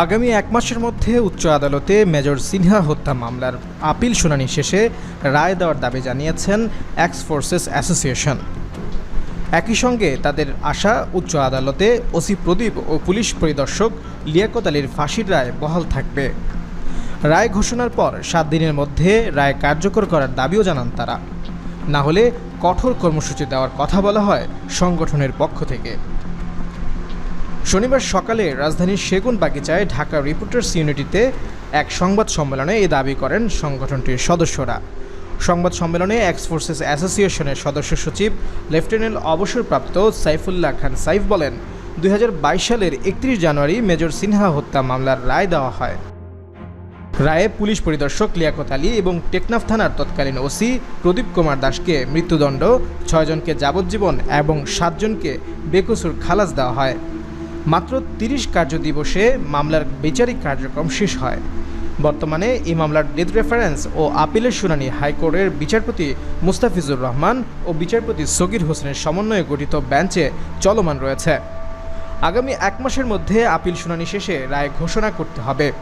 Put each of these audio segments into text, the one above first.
আগামী এক মাসের মধ্যে উচ্চ আদালতে মেজর সিনহা হত্যা মামলার আপিল শুনানি শেষে রায় দেওয়ার দাবি জানিয়েছেন এক্স ফোর্সেস অ্যাসোসিয়েশন। একই সঙ্গে তাদের আশা, উচ্চ আদালতে ওসি প্রদীপ ও পুলিশ পরিদর্শক লিয়াকত আলীর ফাঁসির রায় বহাল থাকবে। রায় ঘোষণার পর সাত দিনের মধ্যে রায় কার্যকর করার দাবিও জানান তারা। না হলে কঠোর কর্মসূচি দেওয়ার কথা বলা হয় সংগঠনের পক্ষ থেকে। শনিবার সকালে রাজধানীর সেগুন বাগিচায় ঢাকা রিপোর্টার্স ইউনিটিতে এক সংবাদ সম্মেলনে এ দাবি করেন সংগঠনটির সদস্যরা। সংবাদ সম্মেলনে এক্স ফোর্সেস অ্যাসোসিয়েশনের সদস্য সচিব লেফটেন্যান্ট অবসরপ্রাপ্ত সাইফুল্লাহ খান সাইফ বলেন, দুই হাজার বাইশ সালের একত্রিশ জানুয়ারি মেজর সিনহা হত্যা মামলার রায় দেওয়া হয়। রায়ে পুলিশ পরিদর্শক লিয়াকত আলী এবং টেকনাফ থানার তৎকালীন ওসি প্রদীপ কুমার দাসকে মৃত্যুদণ্ড, ছয়জনকে যাবজ্জীবন এবং সাতজনকে বেকসুর খালাস দেওয়া হয়। মাত্র তিরিশ কার্য দিবসে মামলার বিচারিক কার্যক্রম শেষ হয়। বর্তমানে এই মামলার ডেথ রেফারেন্স ও আপিলের শুনানি হাইকোর্টের বিচারপতি মুস্তাফিজুর রহমান ও বিচারপতি সগির হোসেনের সমন্বয়ে গঠিত বেঞ্চে চলমান রয়েছে। আগামী এক মাসের মধ্যে আপিল শুনানি শেষে রায় ঘোষণা করতে হবে।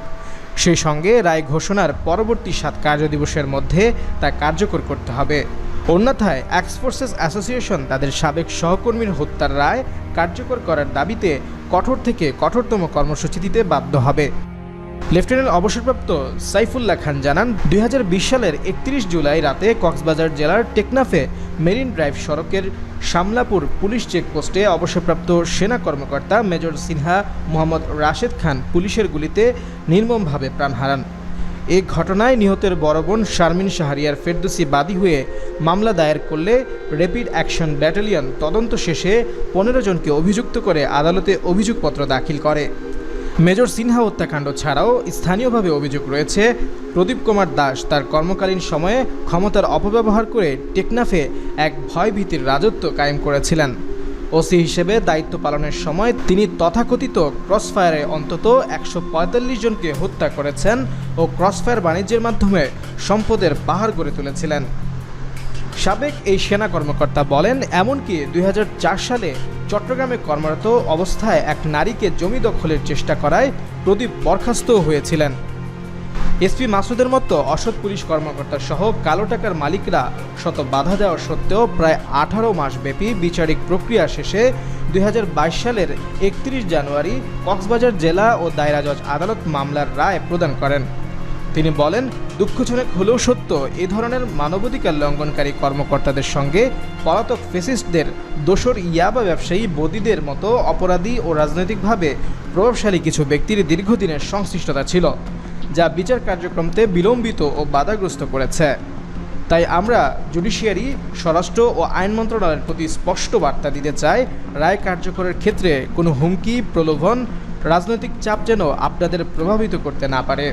সেই সঙ্গে রায় ঘোষণার পরবর্তী সাত কার্যদিবসের মধ্যে তা কার্যকর করতে হবে। অন্যথায় এক্সফোর্সেস অ্যাসোসিয়েশন তাদের সাবেক সহকর্মীর হত্যার রায় কার্যকর করার দাবিতে কঠোর থেকে কঠোরতম কর্মসূচি দিতে বাধ্য হবে। লেফটেন্যান্ট অবসরপ্রাপ্ত সাইফুল্লাহ খান জানান, দুই হাজার বিশ সালের একত্রিশ জুলাই রাতে কক্সবাজার জেলার টেকনাফে মেরিন ড্রাইভ সড়কের সামলাপুর পুলিশ চেকপোস্টে অবসরপ্রাপ্ত সেনা কর্মকর্তা মেজর সিনহা মোহাম্মদ রাশেদ খান পুলিশের গুলিতে নির্মমভাবে প্রাণ হারান। এই ঘটনায় নিহতের বড় বোন শারমিন শাহরিয়ার ফেরদুসি বাদী হয়ে মামলা দায়ের করলে র্যাপিড অ্যাকশন ব্যাটালিয়ন তদন্ত শেষে পনেরো জনকে অভিযুক্ত করে আদালতে অভিযোগপত্র দাখিল করে। মেজর সিনহা হত্যাকাণ্ড ছাড়াও স্থানীয়ভাবে অভিযোগ রয়েছে, প্রদীপ কুমার দাস তার কর্মকালীন সময়ে ক্ষমতার অপব্যবহার করে টেকনাফে এক ভয়ভীতির রাজত্ব কায়েম করেছিলেন। ওসি হিসেবে দায়িত্ব পালনের সময় তিনি তথাকথিত ক্রসফায়ারে অন্তত একশো পঁয়তাল্লিশ জনকে হত্যা করেছেন ও ক্রসফায়ার বাণিজ্যের মাধ্যমে সম্পদের পাহাড় গড়ে তুলেছিলেন। সাবেক এই সেনা কর্মকর্তা বলেন, এমনকি দুই হাজার চার সালে চট্টগ্রামে কর্মরত অবস্থায় এক নারীকে জমি দখলের চেষ্টা করায় প্রদীপ বরখাস্ত হয়েছিলেন। এসপি মাসুদের মতো অসৎ পুলিশ কর্মকর্তা সহ কালো টাকার মালিকরা শত বাধা দেওয়া সত্ত্বেও প্রায় আঠারো মাস ব্যাপী বিচারিক প্রক্রিয়া শেষে দুই হাজার বাইশ সালের একত্রিশ জানুয়ারি কক্সবাজার জেলা ও দায়রা জজ আদালত মামলার রায় প্রদান করেন। তিনি বলেন, দুঃখজনক হলেও সত্য, এ ধরনের মানবাধিকার লঙ্ঘনকারী কর্মকর্তাদের সঙ্গে পলাতক ফেসিস্টদের দোসর ইয়াবা ব্যবসায়ী বদিদের মতো অপরাধী ও রাজনৈতিকভাবে প্রভাবশালী কিছু ব্যক্তির দীর্ঘদিনের সংশ্লিষ্টতা ছিল। যা বিচার কার্যক্রমতে বিলম্বিত ও বাধাগ্রস্ত করেছে। তাই আমরা জুডিশিয়ারি, স্বরাষ্ট্র ও আইন মন্ত্রণালয়ের প্রতি স্পষ্ট বার্তা দিতে চাই, রায় কার্যকরের ক্ষেত্রে কোনো হুমকি, প্রলোভন, রাজনৈতিক চাপ যেন আপনাদের প্রভাবিত করতে না পারে।